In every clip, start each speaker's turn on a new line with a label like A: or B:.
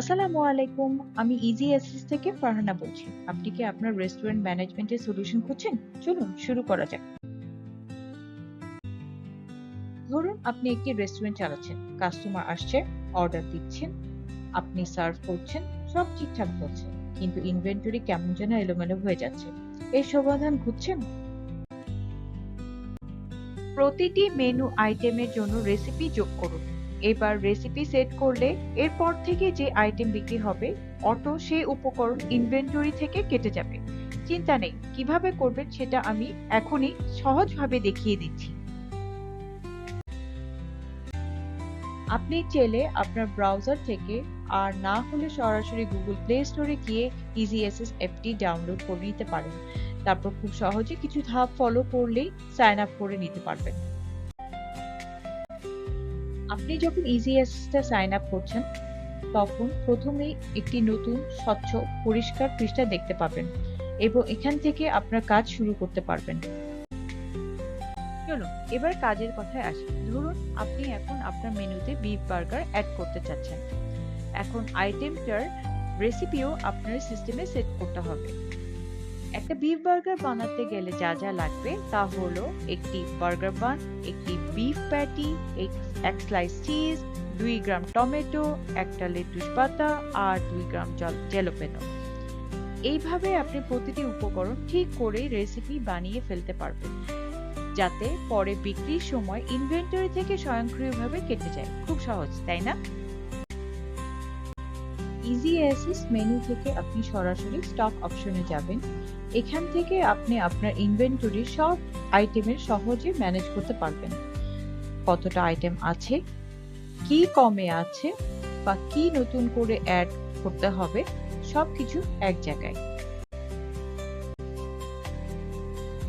A: আসসালামু আলাইকুম, আমি ইজি অ্যাসিস থেকে ফারহানা বলছি। আপনি কি আপনার রেস্টুরেন্ট ম্যানেজমেন্টের সলিউশন খুঁজছেন? চলুন, শুরু করা যাক। ধরুন আপনি একটি রেস্টুরেন্ট চালাচ্ছেন কাস্টমার আসছে অর্ডার দিচ্ছেন, আপনি সার্ভ করছেন, সব ঠিকঠাক চলছে কিন্তু ইনভেন্টরি কেমন যেন এলোমেলো হয়ে যাচ্ছে। এই সমাধান খুঁজছেন? প্রতিটি মেনু আইটেমের জন্য রেসিপি যোগ করুন। এবার রেসিপি সেট করলে এরপর থেকে যে আইটেম বিক্রি হবে, অটো সেই উপকরণ ইনভেন্টরি থেকে কেটে যাবে। চিন্তা নেই, কীভাবে করবেন সেটা আমি এখনই সহজভাবে দেখিয়ে দিচ্ছি। আপনি চাইলে আপনার ব্রাউজার থেকে আর না হলে সরাসরি গুগল প্লে স্টোরে গিয়ে ইজি এসএস অ্যাপটি ডাউনলোড করে নিতে পারেন। তারপর খুব সহজে কিছু ধাপ ফলো করলেই সাইন আপ করে নিতে পারবেন। আপনি যখন ইজি অ্যাসেসটা সাইন আপ করছেন, তখন প্রথমেই একটি নতুন, স্বচ্ছ, পরিষ্কার পৃষ্ঠা দেখতে পাবেন এবং এখান থেকে আপনার কাজ শুরু করতে পারবেন। চলুন, এবার কাজের কথায় আসি। ধরুন, আপনি এখন আপনার মেনুতে বিফ বার্গার অ্যাড করতে চাচ্ছেন। এখন আইটেমটার রেসিপিও আপনার সিস্টেমে সেট করতে হবে। একটা বিফ বার্গার বানাতে গেলে যা যা লাগবে তা হলো একটি বার্গার বান একটি বিফ প্যাটি এক স্লাইস চিজ দুই গ্রাম টমেটো একটা লেটুস পাতা আর দুই গ্রাম জল জেলোপেনো এইভাবে আপনি প্রতিটি উপকরণ ঠিক করে রেসিপি বানিয়ে ফেলতে পারবেন, যাতে পরে বিক্রির সময় ইনভেন্টরি থেকে স্বয়ংক্রিয়ভাবে কেটে যায়। খুব সহজ, তাই না? ইজি অ্যাসিস মেনু থেকে আপনি সরাসরি স্টক অপশনে যাবেন। এখান থেকে আপনি আপনার ইনভেন্টরির সব আইটেমের সহজে ম্যানেজ করতে পারবেন। কতটা আইটেম আছে, কি কমে আছে বা কি নতুন করে অ্যাড করতে হবে, সবকিছু এক জায়গায়।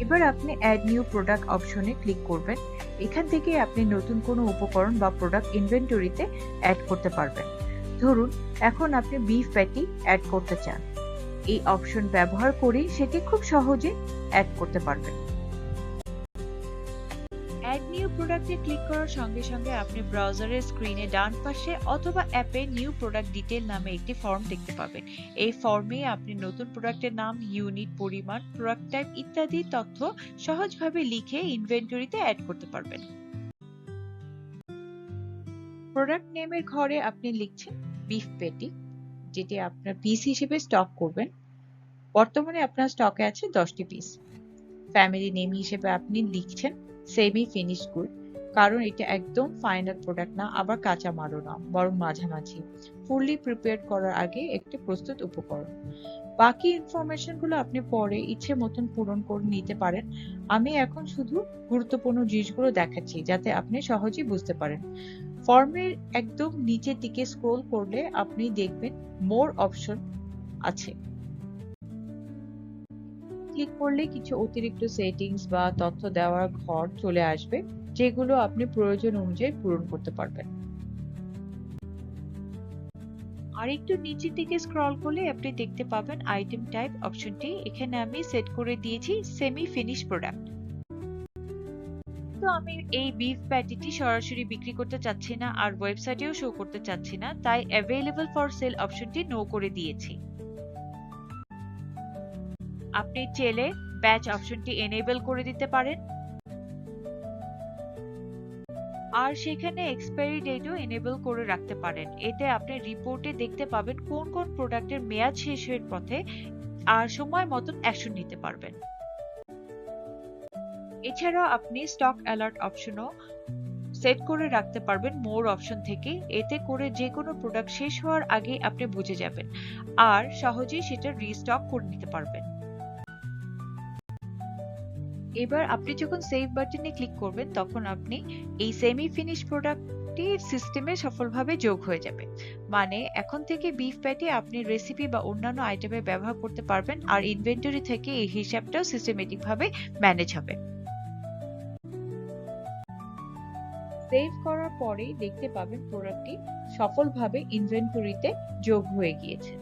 A: এবার আপনি অ্যাড নিউ প্রোডাক্ট অপশনে ক্লিক করবেন। এখান থেকে আপনি নতুন কোনো উপকরণ বা প্রোডাক্ট ইনভেন্টরিতে অ্যাড করতে পারবেন। ধরুন, এখন আপনি বিফ প্যাটি অ্যাড করতে চান। এই অপশন ব্যবহার করে সেটি খুব সহজে অ্যাড করতে পারবেন। অ্যাড নিউ প্রোডাক্টে ক্লিক করার সঙ্গে সঙ্গে আপনি ব্রাউজারের স্ক্রিনে ডান পাশে অথবা অ্যাপে নিউ প্রোডাক্ট ডিটেল নামে একটি ফর্ম দেখতে পাবেন। এই ফর্মে আপনি নতুন প্রোডাক্টের নাম ইউনিট পরিমাণ প্রোডাক্ট টাইপ ইত্যাদি তথ্য সহজভাবে লিখে ইনভেন্টরিতে অ্যাড করতে পারবেন। প্রোডাক্ট নেমের ঘরে আপনি লিখছেন বিফ পেটি যেটি আপনার পিস হিসেবে স্টক করবেন। বর্তমানে আপনার স্টকে আছে দশটি পিস ফ্যামিলি নেম হিসেবে আপনি লিখছেন সেমি ফিনিশ গুড কারণ এটা একদম ফাইনাল প্রোডাক্ট না, আবার কাঁচা মালও না, বরং মাঝামাঝি। ফুললি প্রিপেয়ার করার আগে একটি প্রস্তুত উপকরণ। বাকি ইনফরমেশনগুলো আপনি পরে ইচ্ছে মতন পূরণ করে নিতে পারেন। আমি এখন শুধু গুরুত্বপূর্ণ জিনিসগুলো দেখাচ্ছি, যাতে আপনি সহজেই বুঝতে পারেন। ফর্মের একদম নিচের দিকে স্ক্রোল করলে আপনি দেখবেন মোর অপশন আছে। ক্লিক করলে কিছু অতিরিক্ত সেটিংস বা তথ্য দেওয়ার ঘর চলে আসবে, যেগুলো আপনি প্রয়োজন অনুযায়ী পূরণ করতে পারবেন। আর একটু নিচের দিকে স্ক্রল করলে আপনি দেখতে পাবেন আইটেম টাইপ অপশনটি এখানে আমি সেট করে দিয়েছি সেমি ফিনিশ প্রোডাক্ট তো আমি এই বিফ প্যাটিটি সরাসরি বিক্রি করতে চাচ্ছি না আর ওয়েবসাইটেও শো করতে চাচ্ছি না, তাই অ্যাভেলেবল ফর সেল অপশনটি নো করে দিয়েছি। আপনি চেলে ব্যাচ অপশনটি এনেবল করে দিতে পারেন। আর সেখানে এক্সপায়ারি ডেটও এনেবল করে রাখতে পারেন। এতে আপনি রিপোর্টে দেখতে পাবেন কোন কোন প্রোডাক্টের মেয়াদ শেষ হওয়ার পথে আর সময় মতন অ্যাকশন নিতে পারবেন। এছাড়াও আপনি স্টক অ্যালার্ট অপশনও সেট করে রাখতে পারবেন মোর অপশন থেকে। এতে করে যে কোনো প্রোডাক্ট শেষ হওয়ার আগে আপনি বুঝে যাবেন। আর সহজেই সেটা রিস্টক করে নিতে পারবেন। এবার আপনি যখন সেভ বাটনে ক্লিক করবেন, তখন আপনি এই সেমি ফিনিশ প্রোডাক্টটি সিস্টেমে সফলভাবে যোগ হয়ে যাবে। মানে এখন থেকে বিফ প্যাটি আপনি রেসিপি বা অন্যান্য আইটেমে ব্যবহার করতে পারবেন আর ইনভেন্টরি থেকে এই হিসাবটাও সিস্টেমেটিক ভাবে ম্যানেজ হবে। সেভ করার পরেই দেখতে পাবেন প্রোডাক্টটি সফলভাবে ইনভেন্টরিতে যোগ হয়ে গিয়েছে।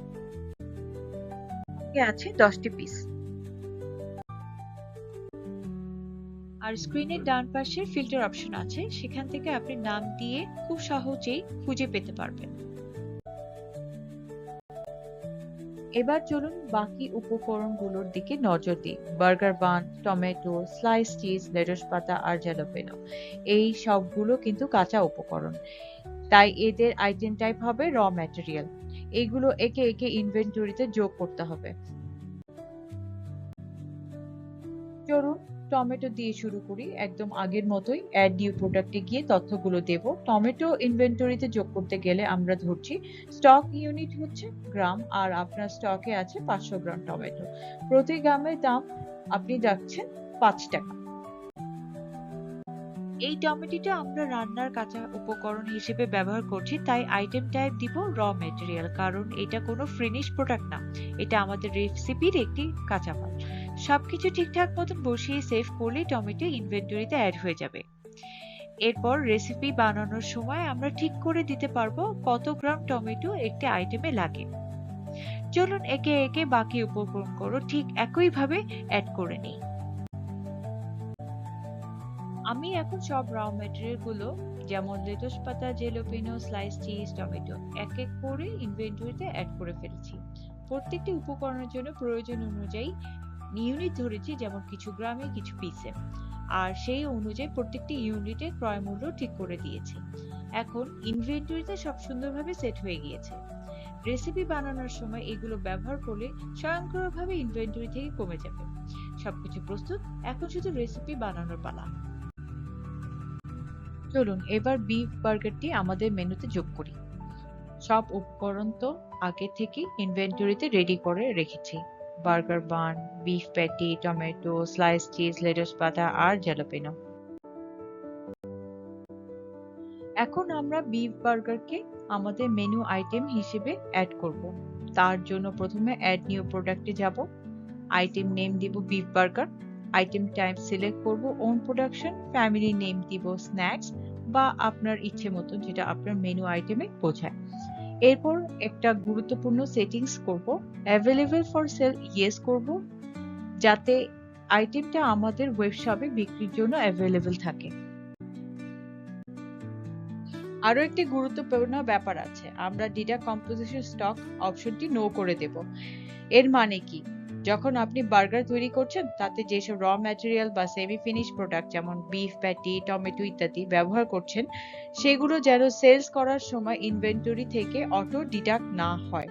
A: আছে দশটি পিস আর স্ক্রিনের ডান পাশে ফিল্টার অপশন আছে, সেখান থেকে আপনি নাম দিয়ে খুব সহজেই খুঁজে পেতে পারবেন। এবার চলুন বাকি উপকরণগুলোর দিকে নজর দিই। Burger bun tomato slice cheese lettuce পাতা আর জ্যালাপেনো এই সবগুলো কিন্তু কাঁচা উপকরণ। তাই এদের আইটেম টাইপ হবে র ম্যাটেরিয়াল এইগুলো একে একে ইনভেন্টরিতে যোগ করতে হবে। চলুন টমেটো দিয়ে শুরু করি, একদম আগের মতোই অ্যাড নিউ প্রোডাক্টে গিয়ে তথ্যগুলো দেব। টমেটো ইনভেন্টরিতে যোগ করতে গেলে আমরা ধরছি স্টক ইউনিট হচ্ছে গ্রাম আর আপনার স্টকে আছে পাঁচশো গ্রাম টমেটো। প্রতি গ্রামের দাম আপনি রাখছেন পাঁচ টাকা। এই টমেটোটা আমরা রান্নার কাঁচা উপকরণ হিসেবে ব্যবহার করছি, তাই আইটেম টাইপ দিব র মেটেরিয়াল কারণ এটা কোনো ফিনিশ প্রোডাক্ট না। এটা আমাদের রেসিপির একটি কাঁচামাল। সবকিছু ঠিকঠাক মতন বসিয়ে সেভ করলেই টমেটো ইনভেন্টরিতে অ্যাড হয়ে যাবে। এরপর রেসিপি বানানোর সময় আমরা ঠিক করে দিতে পারব কত গ্রাম টমেটো একটি আইটেমে লাগে। চলুন একে একে বাকি উপকরণগুলো ঠিক একইভাবে অ্যাড করে নিই। আমি এখন সব র ম্যাটেরিয়ালগুলো, যেমন লেটুস পাতা জেলোপিনো স্লাইস চিজ টমেটো এক এক করে ইনভেন্টরিতে অ্যাড করে ফেলেছি। প্রত্যেকটি উপকরণের জন্য প্রয়োজন অনুযায়ী ইউনিট ধরেছি যেমন কিছু গ্রামে, কিছু পিসে আর সেই অনুযায়ী প্রত্যেকটি ইউনিটের ক্রয় মূল্য ঠিক করে দিয়েছি। এখন ইনভেন্টরিতে সব সুন্দরভাবে সেট হয়ে গিয়েছে। রেসিপি বানানোর সময় এগুলো ব্যবহার করলে স্বয়ংক্রিয়ভাবে ইনভেন্টরি থেকে কমে যাবে। সবকিছু প্রস্তুত, এখন শুধু রেসিপি বানানোর পালা। চলুন, এবার বিফ বার্গারটি আমাদের মেনুতে যোগ করি। সব উপকরণ তো আগে থেকে ইনভেন্টরিতে রেডি করে রেখেছি। Burger bun, beef patty, tomato, slice cheese, lettuce পাতা আর জ্যালাপিনো। এখন আমরা বিফ বার্গারকে আমাদের মেনু আইটেম হিসেবে অ্যাড করব। তার জন্য প্রথমে অ্যাড নিউ প্রোডাক্টে যাব। আইটেম নেম দিব beef burger. Item type select করব ওন প্রোডাকশন, ফ্যামিলি নেম দিব স্ন্যাক্স বা আপনার ইচ্ছে মতো যেটা আপনার মেনু আইটেমে বোঝায় এরপর একটা গুরুত্বপূর্ণ সেটিংস করব অ্যাভেলেবেল ফর সেল ইয়েস করব, যাতে আইটেমটা আমাদের ওয়েবশপে বিক্রির জন্য অ্যাভেলেবেল থাকে। আরও একটি গুরুত্বপূর্ণ ব্যাপার আছে, আমরা ডিটা কম্পোজিশন স্টক অপশনটি নো করে দেব। এর মানে কি? যখন আপনি বার্গার তৈরি করছেন, তাতে যেসব র ম্যাটেরিয়াল বা সেমি ফিনিশ প্রোডাক্ট যেমন বিফ প্যাটি টমেটো ইত্যাদি ব্যবহার করছেন, সেগুলো যেন সেলস করার সময় ইনভেন্টরি থেকে অটো ডিডাক্ট না হয়।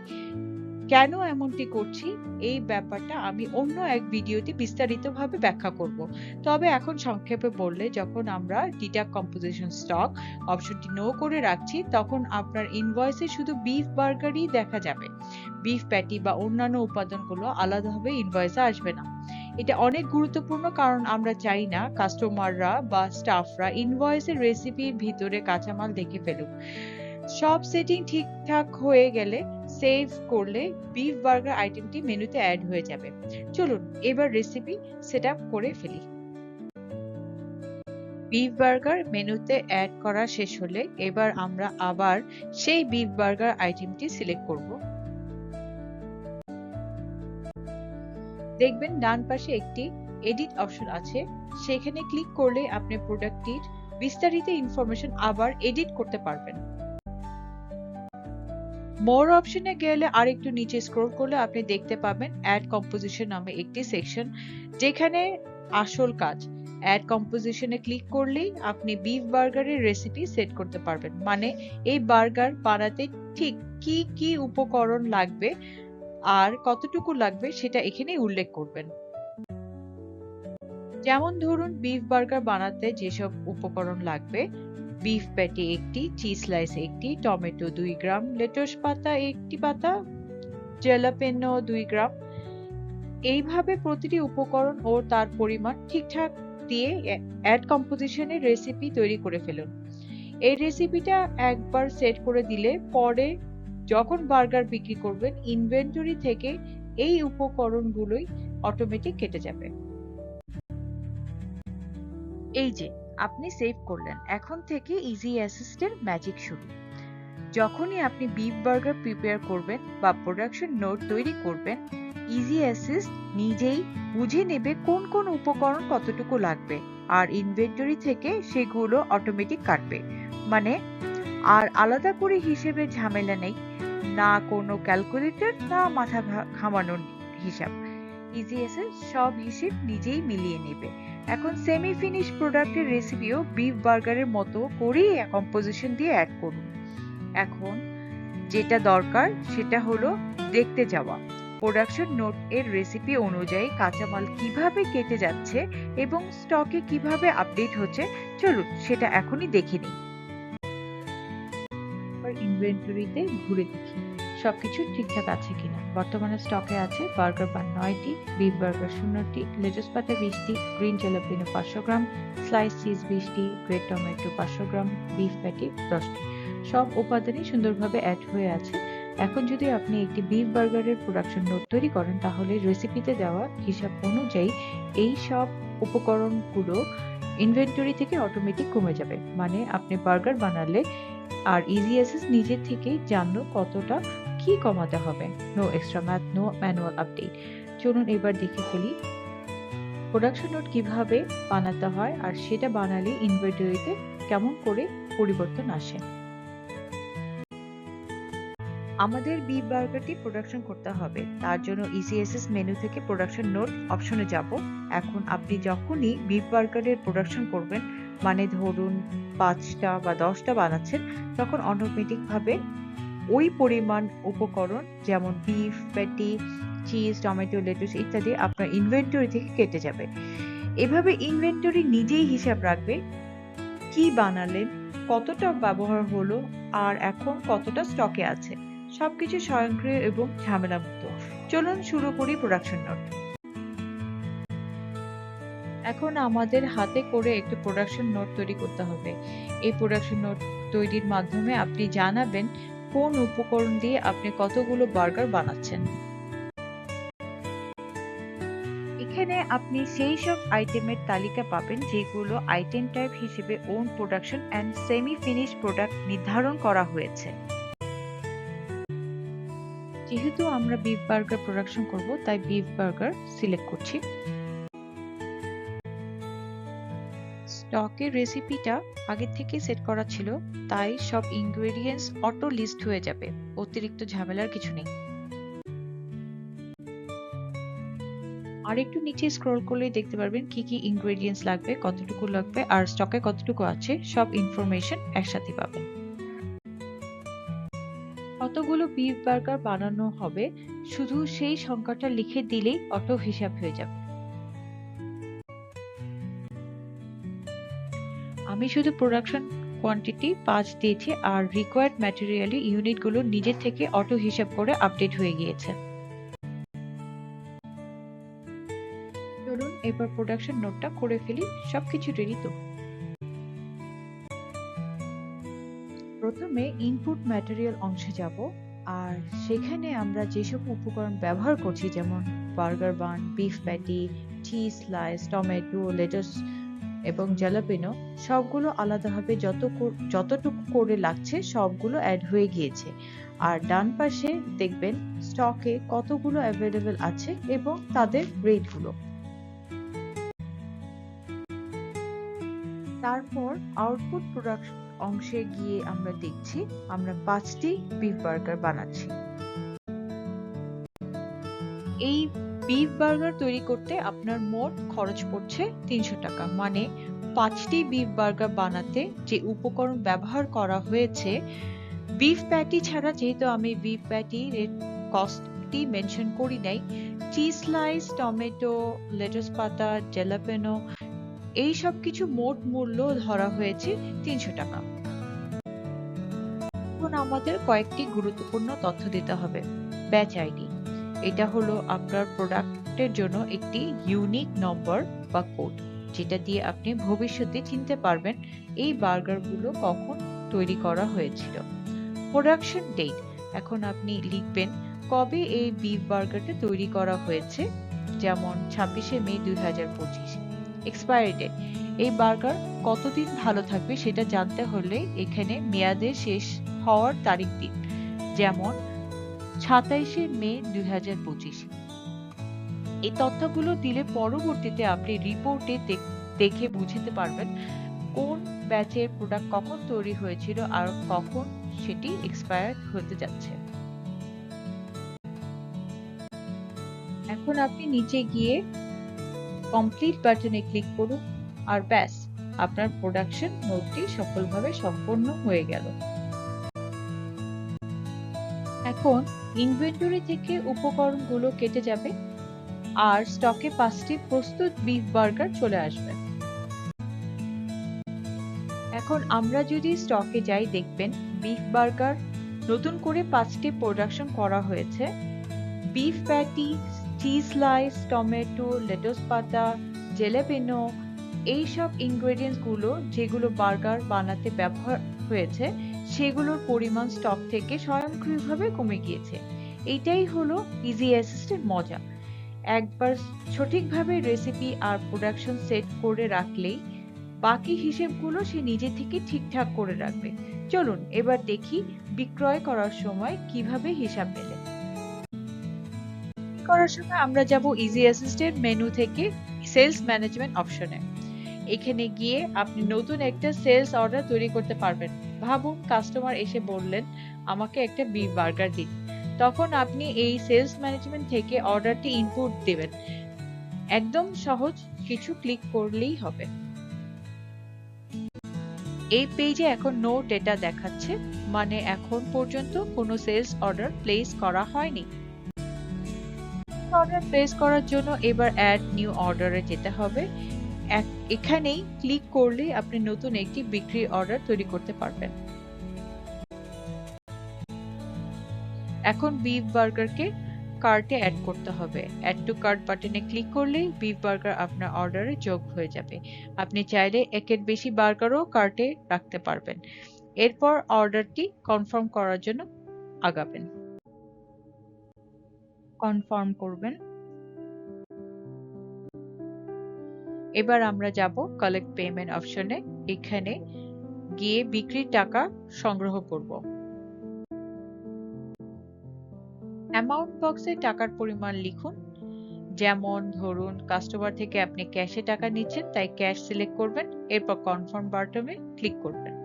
A: কেন এমনটি করছি? এই ব্যাপারটা আমি অন্য এক ভিডিওতে বিস্তারিতভাবে ব্যাখ্যা করব। তবে এখন সংক্ষেপে বললে, যখন আমরা ডিডাক্ট কম্পোজিশন স্টক অপশনটি নো করে রাখছি, তখন আপনার ইনভয়েসে শুধু বিফ বার্গারই দেখা যাবে। বিফ প্যাটি বা অন্যান্য উপাদানগুলো আলাদাভাবে ইনভয়েসে আসবে না। এটা অনেক গুরুত্বপূর্ণ কারণ আমরা চাই না কাস্টমাররা বা স্টাফরা ইনভয়েসের রেসিপির ভিতরে কাঁচামাল দেখে ফেলুক। সব সেটিং ঠিকঠাক হয়ে গেলে সেভ করলে বিফ বার্গার আইটেমটি মেনুতে অ্যাড হয়ে যাবে। চলুন, এবার রেসিপি সেট করে ফেলি। বিফ বার্গার মেনুতে অ্যাড করা শেষ হলে এবার আমরা আবার সেই বিফ বার্গার আইটেমটি সিলেক্ট করব। দেখবেন ডান পাশে একটি এডিট অপশন আছে। সেখানে ক্লিক করলে আপনি প্রোডাক্টটির বিস্তারিত ইনফরমেশন আবার এডিট করতে পারবেন। মোর অপশনে গেলে আরেকটু নিচে স্ক্রল করলে আপনি দেখতে পাবেন অ্যাড কম্পোজিশন নামে একটি সেকশন যেখানে আসল কাজ। অ্যাড কম্পোজিশনে ক্লিক করলেই আপনি বিফ বার্গারের রেসিপি সেট করতে পারবেন। মানে এই বার্গার বানাতে ঠিক কি কি উপকরণ লাগবে আর কতটুকু লাগবে সেটা এখানে উল্লেখ করবেন। যেমন ধরুন বিফ বার্গার বানাতে যেসব উপকরণ লাগবে বিফ প্যাটি একটি, চিজ স্লাইস একটি, টমেটো দুই গ্রাম, লেটুস পাতা একটি পাতা, জেলাপেনো দুই গ্রাম। এইভাবে প্রতিটি উপকরণ ও তার পরিমাণ ঠিকঠাক দিয়ে অ্যাড কম্পোজিশনের রেসিপি তৈরি করে ফেলুন। এই রেসিপিটা একবার সেট করে দিলে পরে যখন বার্গার বিক্রি করবেন ইনভেন্টরি থেকে এই উপকরণগুলোই অটোমেটিক কেটে যাবে। এই যে আপনি সেভ করলেন। এখন থেকে ইজি অ্যাসিস্টের ম্যাজিক শুরু। যখনই আপনি বিফ বার্গার প্রিপেয়ার করবেন বা প্রোডাকশন নোট তৈরি করবেন ইজি অ্যাসিস্ট নিজেই বুঝে নেবে কোন কোন উপকরণ কতটুকু লাগবে আর ইনভেন্টরি থেকে সেগুলো অটোমেটিক কাটবে। মানে আর আলাদা করে হিসেবে ঝামেলা নেই। না কোনো ক্যালকুলেটর না মাথা ঘামানোর হিসাব। ইজি অ্যাসিস্ট সব হিসেব নিজেই মিলিয়ে নেবে। এখন সেমি ফিনিশ প্রোডাক্টের রেসিপিও বিফ বার্গারের মতো করেই কম্পোজিশন দিয়ে অ্যাড করুন। এখন যেটা দরকার সেটা হলো দেখতে যাওয়া। প্রোডাকশন নোট এর রেসিপি অনুযায়ী কাঁচামাল কীভাবে কেটে যাচ্ছে এবং স্টকে কীভাবে আপডেট হচ্ছে, চলুন সেটা এখনই দেখে নিই। ইনভেন্টরিতে ঘুরে দেখি, সবকিছু ঠিকঠাক আছে কিনা। বর্তমানে স্টকে আছে বার্গার বান নয়টি, বিফ বার্গার শূন্যটি, লেটুস পাতা বিশটি, গ্রিন জেলাপিনো পাঁচশো গ্রাম, স্লাইস চিজ বিশটি, গ্রেট টমেটো পাঁচশো গ্রাম, বিফ প্যাটি দশটি। সব উপাদানই সুন্দরভাবে অ্যাড হয়ে আছে। এখন যদি আপনি একটি বিফ বার্গারের প্রোডাকশন নোট তৈরি করেন, তাহলে রেসিপিতে দেওয়া হিসাব অনুযায়ী এই সব উপকরণগুলো ইনভেন্টরি থেকে অটোমেটিক কমে যাবে। মানে আপনি বার্গার বানালে আর ইজিএসএস নিজে থেকেই জানলো কতটা কি কমাতে হবে? No extra math no manual update চলুন এবার দেখে ফেলি। প্রোডাকশন নোট কীভাবে বানাতে হয় আর সেটা বানালে ইনভেন্টরিতে কেমন করে পরিবর্তন আসে? আমাদের বি বার্গারটি প্রোডাকশন করতে হবে। তার জন্য ইসিএসএস মেনু থেকে প্রোডাকশন নোট অপশনে যাব। এখন আপনি যখনই বিফ বার্গারের প্রোডাকশন করবেন মানে ধরুন পাঁচটা বা দশটা বানাচ্ছেন, তখন অটোমেটিক ভাবে ওই পরিমাণ উপকরণ যেমন beef patty cheese tomato lettuce ইত্যাদি আপনার ইনভেন্টরি থেকে কেটে যাবে। এভাবে ইনভেন্টরি নিজেই হিসাব রাখবে কি বানালেন, কতটা ব্যবহার হলো, আর এখন কতটা স্টকে আছে, সবকিছু স্বয়ংক্রিয় এবং ঝামেলামুক্ত। চলুন শুরু করি প্রোডাকশন নোট এখন আমাদের হাতে করে একটি প্রোডাকশন নোট তৈরি করতে হবে। এই প্রোডাকশন নোট তৈরির মাধ্যমে আপনি জানাবেন কোন উপকরণ দিয়ে আপনি কতগুলো বার্গার বানাচ্ছেন? এখানে আপনি সেই সব আইটেমের তালিকা পাবেন যেগুলো আইটেম টাইপ হিসেবে own production and semi finish product নির্ধারণ করা হয়েছে। যেহেতু আমরা বিফ বার্গার প্রোডাকশন করব, তাই বিফ বার্গার সিলেক্ট করছি। স্টকের রেসিপিটা আগে থেকে সেট করা ছিল, তাই সব ইনগ্রেডিয়েন্টস অটো লিস্ট হয়ে যাবে। অতিরিক্ত ঝামেলার কিছু নেই। আর একটু নিচে স্ক্রল করলে দেখতে পারবেন কি কি ইনগ্রেডিয়েন্টস লাগবে, কতটুকু লাগবে, আর স্টকে কতটুকু আছে, সব ইনফরমেশন একসাথে পাবেন। কতগুলো বিফ বার্গার বানানো হবে, শুধু সেই সংখ্যাটা লিখে দিলেই অটো হিসাব হয়ে যাবে। আমি শুধু প্রোডাকশন কোয়ান্টিটি পাঁচ দিয়েছি আর রিকোয়ার্ড ম্যাটেরিয়ালি ইউনিটগুলো নিজের থেকে অটো হিসাব করে আপডেট হয়ে গিয়েছে। চলুন এবার প্রোডাকশন নোটটা করে ফেলি, সবকিছু রেডি তো। প্রথমে ইনপুট ম্যাটেরিয়াল অংশে যাব, আর সেখানে আমরা যেসব উপকরণ ব্যবহার করছি, যেমন burger bun beef patty cheese slice tomato lettuce এবং জ্যালাপিনো সবগুলো আলাদাভাবে যত যতটুকু করে লাগছে সবগুলো অ্যাড হয়ে গিয়েছে। আর ডান পাশে দেখবেন স্টকে কতগুলো অ্যাভেলেবেল আছে এবং তাদের রেটগুলো তারপর আউটপুট প্রোডাকশন অংশে গিয়ে আমরা দেখছি, আমরা পাঁচটি বিফ বার্গার বানাচ্ছি। এই বিফ বার্গার তৈরি করতে আপনার মোট খরচ পড়ছে তিনশো টাকা। মানে পাঁচটি বিফ বার্গার বানাতে যে উপকরণ ব্যবহার করা হয়েছে বিফ প্যাটি ছাড়া যেহেতু আমি বিফ প্যাটির কস্টটি মেনশন করি নাই চিজ স্লাইস টমেটো লেটাস পাতা জেলাপেনো এই সব কিছু মোট মূল্য ধরা হয়েছে তিনশো টাকা। এখন আমাদের কয়েকটি গুরুত্বপূর্ণ তথ্য দিতে হবে। ব্যাচ আইডি এটা হলো আপনার প্রোডাক্টের জন্য একটি ইউনিক নম্বর বা কোড, যেটা দিয়ে আপনি ভবিষ্যতে চিনতে পারবেন এই বার্গারগুলো কখন তৈরি করা হয়েছিল। প্রোডাকশন ডেট, এখন আপনি লিখবেন কবে এই বিফ বার্গারটা তৈরি করা হয়েছে, যেমন ছাব্বিশে মে দুই হাজার পঁচিশ। এক্সপায়ারি ডেট, এই বার্গার কতদিন ভালো থাকবে সেটা জানতে হলে এখানে মেয়াদে শেষ হওয়ার তারিখ দিন, যেমন সাতাইশে মে দুই এই তথ্যগুলো দিলে পরবর্তীতে আপনি রিপোর্টে দেখে বুঝতে পারবেন কোন ব্যাচের প্রোডাক্ট কখন তৈরি হয়েছিল আর কখন সেটি এক্সপায়ার হতে যাচ্ছে। এখন আপনি নিচে গিয়ে কমপ্লিট বাটনে ক্লিক করুন আর ব্যাস, আপনার প্রোডাকশন নোটটি সফলভাবে সম্পন্ন হয়ে গেল। এখন ইনভেন্টরি থেকে উপকরণগুলো কেটে যাবে আর স্টকে পাঁচটি প্রস্তুত বিফ বার্গার চলে আসবে। এখন আমরা যদি স্টকে যাই দেখবেন বিফ বার্গার নতুন করে পাঁচটি প্রোডাকশন করা হয়েছে। Beef patty cheese slice tomato lettuce পাতা জেলেপেনো এইসব ইনগ্রেডিয়েন্টসগুলো যেগুলো বার্গার বানাতে ব্যবহার হয়েছে সেগুলোর পরিমাণ স্টক থেকে স্বয়ংক্রিয়ভাবে কমে গিয়েছে। এটাই হলো ইজি অ্যাসিস্টের মজা। একবার সঠিকভাবে রেসিপি আর প্রোডাকশন সেট করে রাখলেই বাকি হিসেবগুলো সে নিজে থেকে ঠিকঠাক করে রাখবে। চলুন, এবার দেখি বিক্রয় করার সময় কীভাবে হিসাব মেলে। করার সময় আমরা যাব ইজি অ্যাসিস্টেন্ট মেনু থেকে সেলস ম্যানেজমেন্ট অপশনে এখানে গিয়ে আপনি নতুন একটা সেলস অর্ডার তৈরি করতে পারবেন। ভাবুন কাস্টমার এসে বললেন, আমাকে একটা বিফ বার্গার দিন। তখন আপনি এই সেলস ম্যানেজমেন্ট থেকে অর্ডারটি ইনপুট দেবেন। একদম সহজ, কিছু ক্লিক করলেই হবে। এই পেজে এখন নো ডেটা দেখাচ্ছে মানে এখন পর্যন্ত কোনো সেলস অর্ডার প্লেস করা হয়নি। অর্ডার প্লেস করার জন্য এবার অ্যাড নিউ অর্ডারে যেতে হবে। এখানেই ক্লিক করলেই আপনি নতুন একটি বিক্রি অর্ডার তৈরি করতে পারবেন। এখন বিফ বার্গারকে কার্টে অ্যাড করতে হবে। অ্যাড টু কার্ট বাটনে ক্লিক করলেই বিফ বার্গার আপনার অর্ডারে যোগ হয়ে যাবে। আপনি চাইলে একের বেশি বার্গারও কার্টে রাখতে পারবেন। এরপর অর্ডারটি কনফার্ম করার জন্য আগাবেন। কনফার্ম করবেন। এবার আমরা যাব কালেক্ট পেমেন্ট অপশনে এখানে গিয়ে বিক্রির টাকা সংগ্রহ করব। অ্যামাউন্ট বক্সে টাকার পরিমাণ লিখুন। যেমন ধরুন কাস্টমার থেকে আপনি ক্যাশে টাকা নিচ্ছেন, তাই ক্যাশ সিলেক্ট করবেন, এরপর কনফার্ম বাটনে ক্লিক করবেন।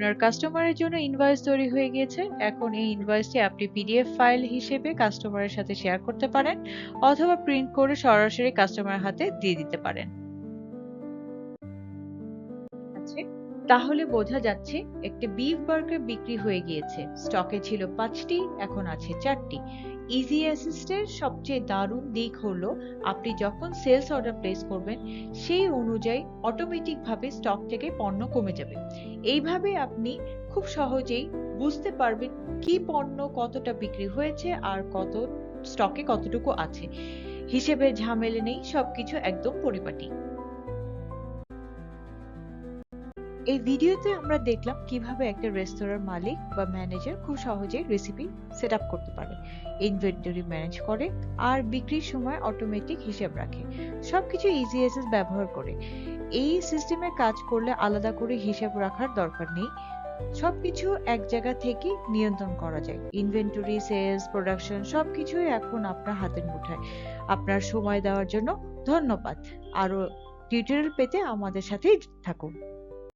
A: আপনার কাস্টমারের জন্য ইনভয়েস তৈরি হয়ে গিয়েছে। এখন এই ইনভয়েসটি আপনি পিডিএফ ফাইল হিসেবে কাস্টমারের সাথে শেয়ার করতে পারেন, অথবা প্রিন্ট করে সরাসরি কাস্টমারের হাতে দিয়ে দিতে পারেন। তাহলে বোঝা যাচ্ছে একটি বিফ বার্গার বিক্রি হয়ে গিয়েছে। স্টকে ছিল পাঁচটি, এখন আছে চারটি। ইজি অ্যাসিস্টের সবচেয়ে দারুণ দিক হলো, আপনি যখন সেলস অর্ডার প্লেস করবেন, সেই অনুযায়ী অটোমেটিক ভাবে স্টক থেকে পণ্য কমে যাবে। এইভাবে আপনি খুব সহজেই বুঝতে পারবেন কি পণ্য কতটা বিক্রি হয়েছে আর কত স্টকে কতটুকু আছে। হিসেবে ঝামেলা নেই, সবকিছু একদম পরিপাটি। এই ভিডিওতে আমরা দেখলাম কীভাবে একটা রেস্তোরাঁর মালিক বা ম্যানেজার খুব সহজেই রেসিপি সেট আপ করতে পারে। ইনভেন্টরি ম্যানেজ করে আর বিক্রির সময় অটোমেটিক হিসাব রাখে। সবকিছু ইজি এসএস ব্যবহার করে। এই সিস্টেমে কাজ করলে আলাদা করে হিসাব রাখার দরকার নেই। সবকিছু এক জায়গা থেকে নিয়ন্ত্রণ করা যায়। ইনভেন্টরি সেলস প্রোডাকশন সবকিছুই এখন আপনার হাতের মুঠায়। আপনার সময় দেওয়ার জন্য ধন্যবাদ। আরও টিউটোরিয়াল পেতে আমাদের সাথেই থাকুন।